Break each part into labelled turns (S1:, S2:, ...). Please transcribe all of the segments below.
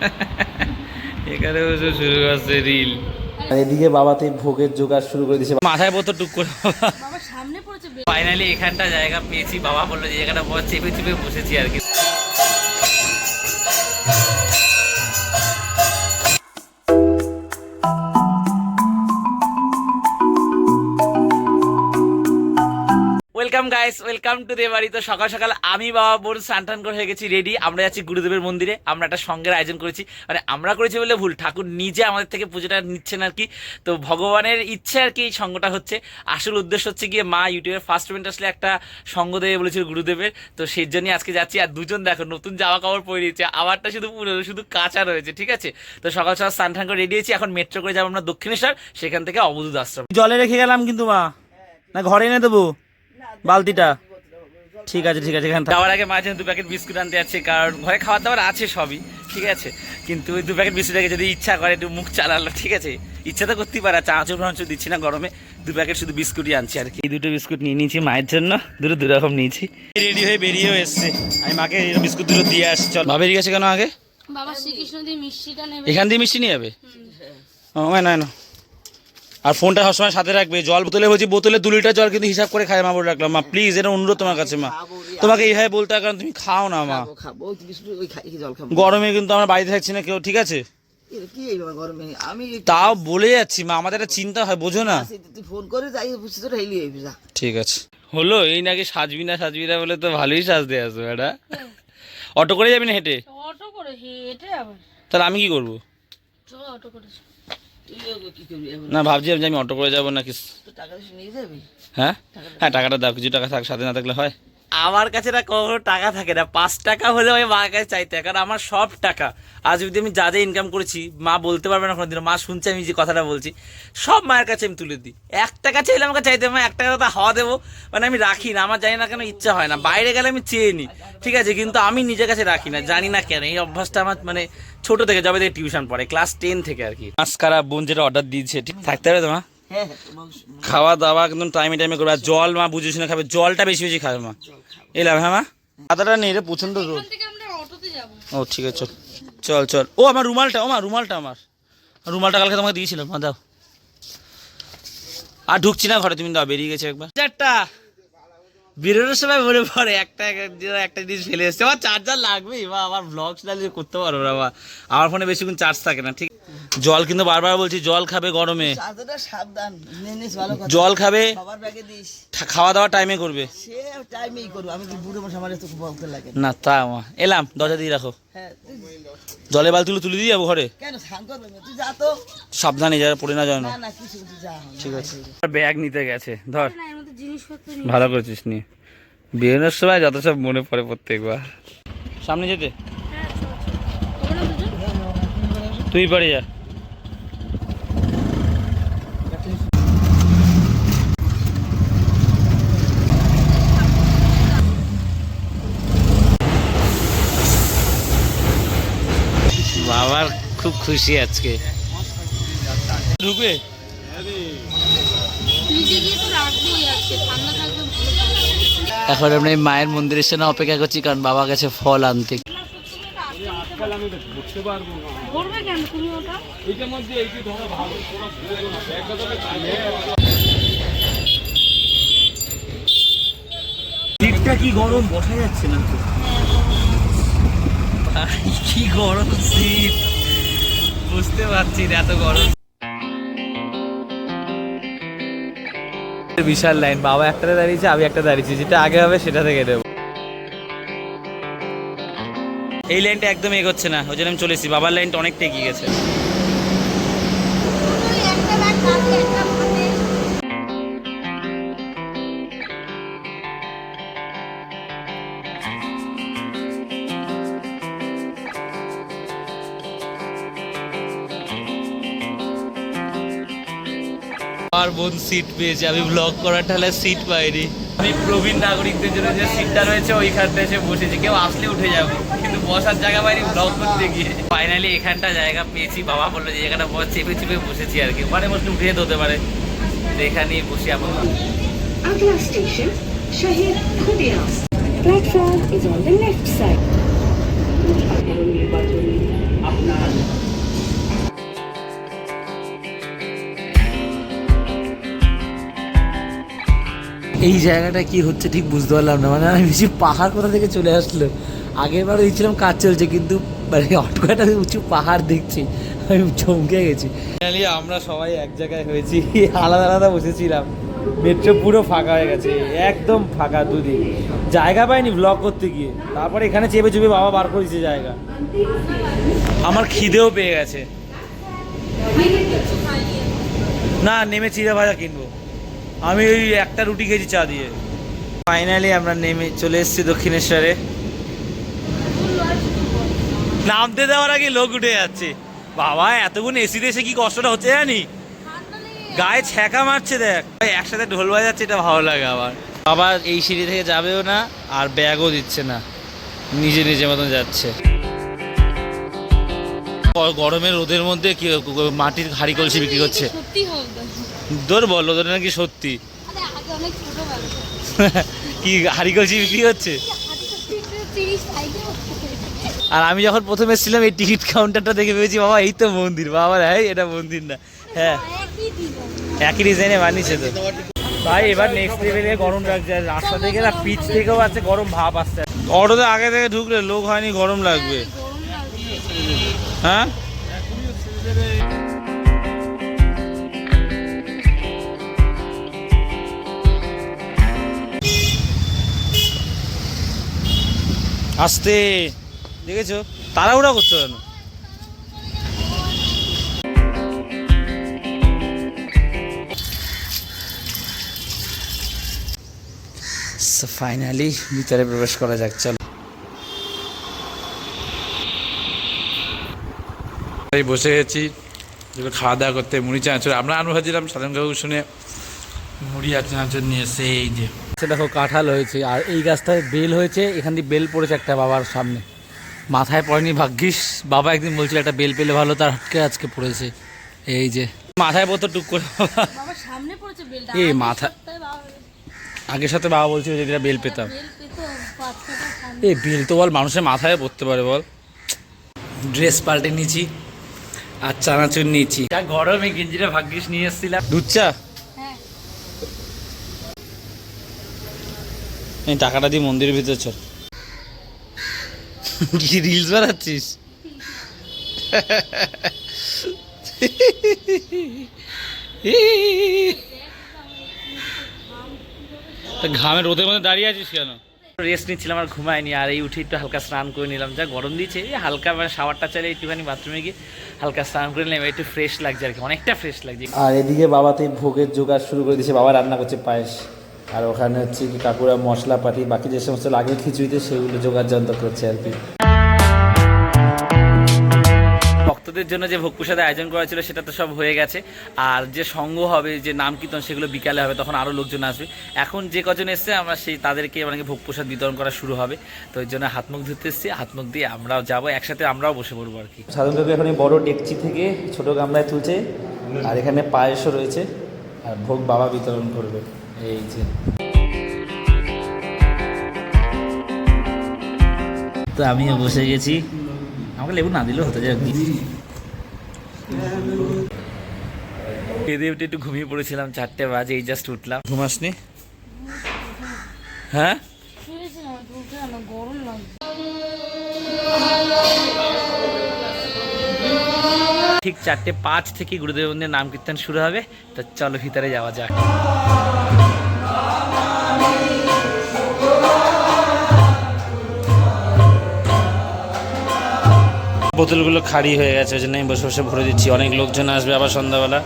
S1: এখানে বসে শুরু করছে রিল
S2: আর এদিকে বাবাতে ভোগের জোগাড় শুরু করে দিয়েছে।
S1: মাথায় বোতল টুক করে
S3: বাবা। সামনে পড়েছে বে-
S1: ফাইনালি এখানটা জায়গা পেয়েছি বাবা বলল যে জায়গাটা বস চেপে চেপে বসেছি আর কি। Welcome guys welcome to the বাড়ি তো সকাল সকাল আমি, বাবা, বোন, স্নান করে হয়ে গেছি রেডি আমরা যাচ্ছি গুরুদেবের মন্দিরে। আমরা একটা সঙ্গের আয়োজন করেছি। মানে আমরা করেছি বলে ভুল। ঠাকুর নিজে আমাদের থেকে পুজোটা নিচ্ছেন আর কি। তো ভগবানের ইচ্ছে আর কি এই সঙ্গটা হচ্ছে। আসল উদ্দেশ্য হচ্ছে গিয়ে মা ইউটিউবের ফার্স্ট পেমেন্ট আসলে একটা সঙ্গ দেবে বলেছিল গুরুদেবের। তো সেই জন্যই আজকে যাচ্ছি। আর দুজন দেখো, নতুন জামা কাপড় পরে নিয়েছে। আমারটা শুধু পুরো শুধু কাঁচা রয়েছে, ঠিক আছে? তো সকাল সকাল স্নান টান করে রেডি হয়েছি। এখন মেট্রো করে যাব আমরা দক্ষিণেশ্বর। সেখান থেকে অবধূত আশ্রম।
S2: জলে রেখে গেলাম কিন্তু, মা। না, ঘরে এনে দেবো? বালতিটা। ঠিক আছে ঠিক আছে এখানে থাক।
S1: আগে মাঝে দু প্যাকেট বিস্কুট আনতে যাচ্ছে কারণ ঘরে খাবার দাবার আছে সবই ঠিক আছে? কিন্তু ওই দু প্যাকেট বিস্কুট আগে যদি ইচ্ছা করে একটু মুখ চালালো ঠিক আছে? ইচ্ছা তো করতেই পারে চাঁচুর ফাঁচুর দিচ্ছি না গরমে দু প্যাকেট শুধু বিস্কুটই আনছি আর কি। এই দুটো বিস্কুট নিয়ে নিয়েছি মায়ের জন্য দুটো দু রকম নিয়েছি রেডি হয়ে বেরিয়েও এসছে। আমি মাকে বিস্কুট দুটো দিয়ে আসছি চল। ভাবে গেছে কেন আগে?
S3: বাবা শ্রীকৃষ্ণ দিয়ে মিষ্টিটা নেবে।
S1: এখান দিয়ে মিষ্টি নিয়ে যাবে? ও না না। আর ফোনটা সবসময় সাথে রাখবে। জল বোতলে বলছি বোতলে দু লিটার জল কিন্তু হিসাব করে খায় মা বলে রাখলাম। মা প্লিজ এটা অনুরোধ তোমার কাছে মা। তোমাকে এইভাবে বলতে হয় কারণ তুমি খাও না মা।
S4: খাই
S1: গরমে কিন্তু আমরা বাড়িতে থাকছি না কেউ ঠিক আছে?
S4: এ কি এইভাবে গরমে? আমি
S1: তাও বলে যাচ্ছি মা আমাদের একটা চিন্তা হয় বোঝো না।
S4: তুই ফোন করে যাই বুঝছি তো হেলি হইবি যা।
S1: ঠিক আছে। হলো এই নাকি সাজবি না সাজবি না বলে তো ভালোই সাজতে আসবে এটা অটো করে যাবি না হেঁটে?
S3: অটো করে হেঁটে আবার।
S1: তাহলে আমি কি করব?
S3: চল অটো করে
S1: না ভাবছি যে আমি অটো করে যাব নাকি
S4: টাকা নিয়ে যাবি?
S1: হ্যাঁ? হ্যাঁ টাকাটা দাও কিছু টাকা থাক সাথে না থাকলে হয়। আমার কাছে না কখনো টাকা থাকে না। পাঁচ টাকা হলেও আমি মার কাছে চাইতে কারণ আমার সব টাকা। আজ যদি আমি যা যা ইনকাম করেছি, মা বলতে পারবে না কোনোদিন মা শুনছে আমি যে কথাটা বলছি, সব মায়ের কাছে আমি তুলে দিই। এক টাকা চাইলে আমাকে চাইতে মা এক টাকা তো হাওয়া দেবো মানে আমি রাখি না, আমার জানি না কেন ইচ্ছা হয় না। বাইরে গেলে আমি চেয়ে নিই, ঠিক আছে, কিন্তু আমি নিজের কাছে রাখি না, জানি না কেন। এই অভ্যাসটা আমার মানে ছোট থেকে, যবে থেকে টিউশন পড়ে ক্লাস টেন থেকে আর কি। মাস্কারা বোন যেটা অর্ডার দিয়েছে, ঠিক, থাকতে হবে
S4: তোমার
S1: খাওয়া দাওয়া একদম টাইমে টাইমে করবে। আর জল মা বুঝে শুনে খাবে। জলটা বেশি বেশি খাবে মা। এলাম হ্যাঁ মা? আদাটা নেই রে প্রচণ্ড রোদ।
S3: এখান থেকে আমরা অটোতে যাব।
S1: ও ঠিক আছে। চল চল। চল ও আমার রুমালটা ও মা রুমালটা আমার। রুমালটা কালকে তোমাকে দিয়েছিলাম মা দাও। আর ঢুকছি না ঘরে তুমি দাও বেরিয়ে গেছে একবার। চারটা বেরোনোর সময় মনে পড়ে একটা একটা- একটা জিনিস ফেলে এসছে। আমার চার্জার লাগবেই বা আমার ব্লগ করতে পারব না বা আমার ফোনে বেশিক্ষণ চার্জ থাকে না ঠিক। জল কিন্তু বারবার বলছি জল খাবে গরমে।
S4: সাবধান নে নিস ভালো কথা।
S1: জল খাবে
S4: সবার ব্যাগে দিস।
S1: খা- খাওয়া দাওয়া টাইমে করবে।
S4: সে টাইমেই করব। আমি কি বুড়ো মশা আমার তো বলতে লাগে
S1: না। তা এলাম দরজা দিয়ে রাখো।
S4: হ্যাঁ
S1: জলে বালতিগুলো তুলে দিয়ে যাব ঘরে?
S4: কেন? স্নান করবে না? তুই যা
S1: সাবধানে যারা পড়ে না যায় না।
S4: না না কিছু তুই যা
S1: ঠিক আছে। ব্যাগ নিতে গেছে ধর।
S3: না এর মধ্যে জিনিসপত্র নিয়ে
S1: ভালো করেছিস নিয়ে। বেরোনোর সময় যত সব মনে পড়ে প্রত্যেকবার। সামনে যেতে।
S3: হ্যাঁ
S1: তুই পারে যা বাবার খুব খুশি আজকে। ঢুকবে? এখন আমরা এই মায়ের মন্দিরের সামনে অপেক্ষা করছি কারণ বাবা গেছে ফল আনতে।
S3: করবে কেন তুমি ওটা
S1: শীতটা কি গরম? বসা যাচ্ছে না তো। কি গরম শীত বুঝতে পারছি এত গরম। বিশাল লাইন বাবা একটা দাঁড়িয়েছে, আমি একটা দাঁড়িয়েছি, যেটা আগে হবে সেটা থেকে দেবো। এই লাইনটা একদম এগোচ্ছে না, ওই জন্য আমি চলেছি বাবার লাইনটা অনেকটা এগিয়ে গেছে। বোন সিট পেয়েছে? আমি ব্লগ করার ঠালে সিট পাইনি। আমি প্রবীণ নাগরিকদের জন্য যে সিটটা রয়েছে ওইখানটা এসে বসেছি। কেউ আসলে উঠে যাব। কিন্তু বসার জায়গা পাইনি ব্লগ করতে গিয়ে। ফাইনালি এখানটা জায়গা পেয়েছি। বাবা বলল যে জায়গাটা বস চেপে চেপে বসেছি আর কি। মানে বসলে উঠে যেতে পারে। এখানেই বসে
S5: station, Shahid Khudia. Platform is on the left side.
S1: এই জায়গাটা কি হচ্ছে ঠিক বুঝতে পারলাম না। মানে আমি বেশি পাহাড় কোথা থেকে চলে আসলো? আগের বার দেখছিলাম কাজ চলছে কিন্তু মানে অটো একটা উঁচু পাহাড় দেখছি। আমি চমকে গেছি। আমরা সবাই এক জায়গায় হয়েছি আলাদা আলাদা বসেছিলাম। মেট্রো পুরো ফাঁকা হয়ে গেছে একদম ফাঁকা দুদিন জায়গা পাইনি ব্লগ করতে গিয়ে। তারপরে এখানে চেপে চেপে বাবা বার করেছে জায়গা। আমার খিদেও পেয়ে গেছে। না নেমে চিড়ে ভাজা কিনবো। আমি ওই একটা রুটি খেয়েছি চা দিয়ে। ফাইনালি আমরা নেমে চলে এসেছি দক্ষিণেশ্বরে। নামতে দেওয়ার আগে লোক উঠে যাচ্ছে। বাবা এতক্ষণ এসি এসে কি কষ্টটা হচ্ছে জানি? গায়ে ছ্যাঁকা মারছে দেখ। একসাথে ঢোল বাজাচ্ছে এটা ভালো লাগে আবার বাবা এই সিঁড়ি থেকে যাবেও না আর ব্যাগও দিচ্ছে না। নিজে নিজে মতন যাচ্ছে। গরমের রোদের মধ্যে কি মাটির হাড়ি কলসি বিক্রি করছে? তোর বল ওদের নাকি সত্যি। কি হাড়ি কলসি বিক্রি হচ্ছে? আর আমি যখন প্রথমে এসেছিলাম এই টিকিট কাউন্টারটা দেখে ভেবেছি বাবা এই তো মন্দির। বাবা হ্যাঁ এটা মন্দির না। হ্যাঁ।
S6: একই
S1: ডিজাইনে বানিয়েছে তো। ভাই এবার নেক্সট লেভেলে গরম লাগছে। আর রাস্তা থেকে না পিচ থেকেও আছে গরম ভাব আসছে। অটোতে আগে থেকে ঢুকলে লোক হয়নি গরম লাগবে। হ্যাঁ? আসতে। দেখেছ? তাড়াহুড়া করছ কেন? ফাইনালি ভিতরে প্রবেশ করা যাক চলো।
S7: বসে গেছি এবার খাওয়া দাওয়া করতে। মুড়ি চানাচুর আমরা আনু ভাজিলাম সাধারণ কাকু শুনে মুড়ি আর চানাচুর নিয়ে এসে এই যে
S1: সে দেখো কাঁঠাল হয়েছে আর এই গাছটায় বেল হয়েছে এখান দিয়ে বেল পড়েছে একটা বাবার সামনে। মাথায় পড়েনি ভাগ্যিস বাবা একদিন বলছিল একটা বেল পেলে ভালো তার হাটকে আজকে পড়েছে। এই যে মাথায় পড়তো টুক করে। এই মাথা- আগের সাথে বাবা বলছিল যদি একটা বেল পেতাম। এই বেল তো বল মানুষের মাথায় পড়তে পারে বল। ড্রেস পাল্টে নিয়েছি আর চানাচুর নিয়েছি
S8: যা গরমে গেঞ্জিটা ভাগ্যিস নিয়ে এসেছিলাম।
S1: দুধ চা? এই টাকাটা দিয়ে মন্দিরের ভিতরে চল। কি রিলস বানাচ্ছিস? তা ঘামে রোদের মধ্যে দাঁড়িয়ে আছিস কেন?
S8: রেস্ট নিচ্ছিলাম আর ঘুমায়নি আর এই উঠে একটু হালকা স্নান করে নিলাম। যা গরম দিচ্ছে এই হালকা মানে শাওয়ারটা চালিয়ে একটুখানি বাথরুমে গিয়ে হালকা স্নান করে নিলাম। একটু ফ্রেশ লাগছে আর কি অনেকটা ফ্রেশ লাগছে।
S1: আর এদিকে বাবা তো ভোগের জোগাড় শুরু করে দিয়েছে। বাবা রান্না করছে পায়েস। আর ওখানে হচ্ছে কি কাকুরা মশলাপাতি বাকি যে সমস্ত লাগে খিচুড়িতে সেগুলো জোগাড় যন্ত্র করছে আর কি।
S8: ভক্তদের জন্য যে ভোগ প্রসাদের আয়োজন করা ছিল সেটা তো সব হয়ে গেছে। আর যে সঙ্গ হবে যে নাম কীর্তন সেগুলো বিকালে হবে তখন আরও লোকজন আসবে। এখন যে কজন এসছে আমরা সেই তাদেরকে মানে ভোগ প্রসাদ বিতরণ করা শুরু হবে। তো ওই জন্য হাত মুখ ধুতে এসছি হাত মুখ দিয়ে আমরাও যাব একসাথে আমরাও বসে পড়ব আর কি।
S1: সাধারণ কাকু এখন বড় ডেকচি থেকে ছোট গামলায় তুলছে আর এখানে পায়েসও রয়েছে আর ভোগ বাবা বিতরণ করবে। এই যে। তো আমিও বসে গেছি। আমাকে লেবু না দিলেও হতে যাক
S8: খেয়ে উঠে একটু ঘুমিয়ে পড়েছিলাম চারটে বাজে এই জাস্ট উঠলাম।
S1: ঘুমাসনি হ্যাঁ?
S8: ঠিক চারটে পাঁচ থেকে গুরুদেব মন্দির নাম কীর্তন শুরু হবে তো চলো ভিতরে যাওয়া যাক।
S1: বোতলগুলো খালি হয়ে গেছে, ওই জন্য আমি বসে বসে ভরে দিচ্ছি। অনেক লোকজন আসবে আবার সন্ধ্যাবেলা।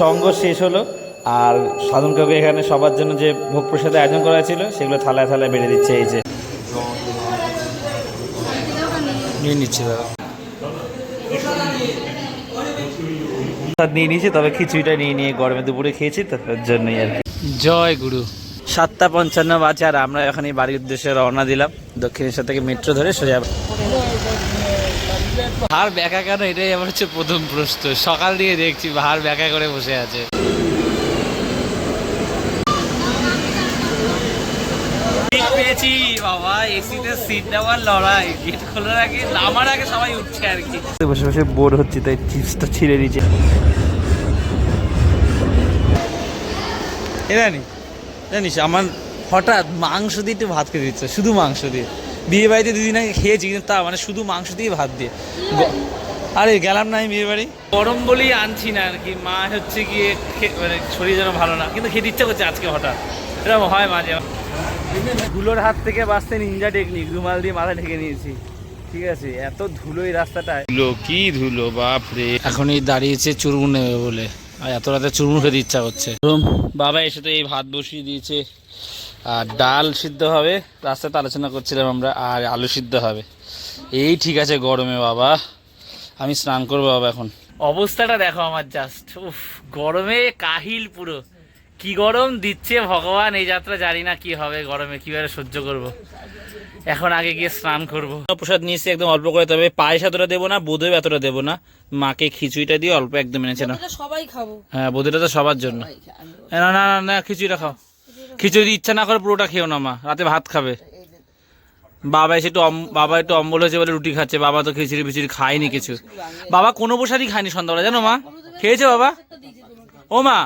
S1: সঙ্গ শেষ হলো। আর সাধন কাকু এখানে সবার জন্য যে ভোগ প্রসাদের আয়োজন করা ছিল সেগুলো থালায় থালায় বেড়ে দিচ্ছে এই যে। নিয়ে নিচ্ছে দাদা। প্রসাদ নিয়ে নিয়েছি তবে খিচুড়িটা নিয়ে নিয়ে গরমে দুপুরে খেয়েছি তার জন্যই আর কি। জয় গুরু। সাতটা পঞ্চান্ন বাজে আর আমরা এখন এই বাড়ির উদ্দেশ্যে রওনা দিলাম দক্ষিণেশ্বর থেকে মেট্রো ধরে সোজা।
S2: ভার ব্যাকা কেন? এটাই আমার হচ্ছে প্রথম প্রশ্ন। সকাল দিয়ে দেখছি ভার ব্যাকা করে বসে আছে।
S1: পেয়েছি বাবা এসিতে সিট নেওয়ার লড়াই। গেট খোলার আগে নামার আগে সবাই উঠছে আর কি।
S2: বসে বসে বোর হচ্ছে তাই চিপসটা ছিঁড়ে দিচ্ছে এ জানি জানিস আমার হঠাৎ মাংস দিয়ে একটু ভাত খেতে দিচ্ছে শুধু মাংস দিয়ে। বিয়ে বাড়িতে দুদিন আগে খেয়েছি কিন্তু তা মানে শুধু মাংস দিয়ে ভাত দিয়ে। আরে গেলাম না আমি বিয়ে বাড়ি?
S1: গরম বলেই আনছি না আর কি। মা হচ্ছে গিয়ে মানে শরীর যেন ভালো না কিন্তু খেতে ইচ্ছা করছে আজকে হঠাৎ। এরকম হয় মাঝে। ধুলোর হাত থেকে বাঁচতে নিনজা টেকনিক রুমাল দিয়ে মাথা ঢেকে নিয়েছি। ঠিক আছে এত ধুলো এই রাস্তাটায়।
S9: ধুলো কি ধুলো বাপ রে।
S2: এখনই দাঁড়িয়েছে চুরমুর নেবে বলে। আর এত রাতে চুরমুর খেতে ইচ্ছা করছে।
S1: বাবা এসে তো এই ভাত বসিয়ে দিয়েছে। আর ডাল সিদ্ধ হবে রাস্তাতে আলোচনা করছিলাম আমরা আর আলু সিদ্ধ হবে। এই ঠিক আছে গরমে বাবা। আমি স্নান করব বাবা এখন। অবস্থাটা দেখো আমার জাস্ট উফ গরমে কাহিল পুরো। কি গরম দিচ্ছে ভগবান এই যাত্রা জানি না কি হবে গরমে কীভাবে সহ্য করব। এখন আগে গিয়ে স্নান করব। প্রসাদ নিয়েছি একদম অল্প করে তবে পায়েস এতটা দেবো না বোধহয় এতটা দেবো না। মাকে খিচুড়িটা দিয়ে অল্প একদম এনেছে না?
S3: সবাই খাব।
S1: হ্যাঁ বোধহয়টা তো সবার জন্য। না না না না খিচুড়িটা খাও। খিচুড়ি ইচ্ছা না করে পুরোটা খেও না মা। রাতে ভাত খাবে। বাবা এসে একটু বাবা একটু অম্বল হয়েছে বলে রুটি খাচ্ছে বাবা তো খিচুড়ি ফিচুড়ি খায়নি কিছু। বাবা কোনো প্রসাদই খায়নি সন্ধ্যাবেলা জানো মা? খেয়েছে বাবা? ও মা,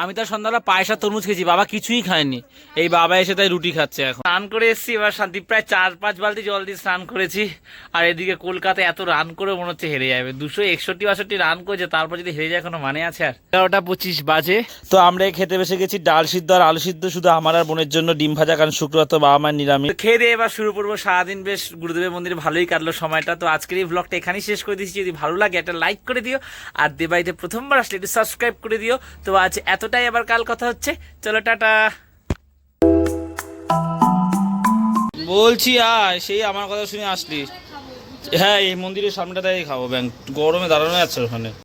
S1: আমি তার সন্ধ্যাবেলা পায়েস তরমুজ খেয়েছি, বাবা কিছুই খায়নি। এই বাবা এসে তাই রুটি খাচ্ছে এখন। স্নান করে এসেছি, এবার শান্তি প্রায় চার পাঁচ বালতি জল দিয়ে স্নান করেছি, আর এদিকে কলকাতায় এত রান করে মনে হচ্ছে হেরে যাবে। দুশো একষট্টি বাষট্টি রান করেছে, তারপর যদি হেরে যায় কোনো মানে আছে আর। এগারোটা পঁচিশ বাজে। তো আমরা খেতে বসে গেছি, ডাল সিদ্ধ আর আলু সিদ্ধ, শুধু আমার আর বোনের জন্য ডিম ভাজা, কারণ শুক্রবার তো বাবা মায়ের নিরামিষ। খেয়ে দিয়ে এবার শুরু করব, সারাদিন বেশ গুরুদেবের মন্দিরে ভালোই কাটলো সময়টা। তো আজকের এই ব্লগটা এখানেই শেষ করে দিচ্ছি, যদি ভালো লাগে একটা লাইক করে দিও, আর দেবাইতে প্রথমবার আসলে একটু সাবস্ক্রাইব করে দিও। তো আজ এতটাই, আবার কাল কথা হচ্ছে। চলো, টাটা। বলছি, আয়, সেই আমার কথা শুনে আসলি। হ্যাঁ এই মন্দিরের সামনেটাতেই খাব ব্যাংক গরমে দাঁড়ানো আছে ওখানে।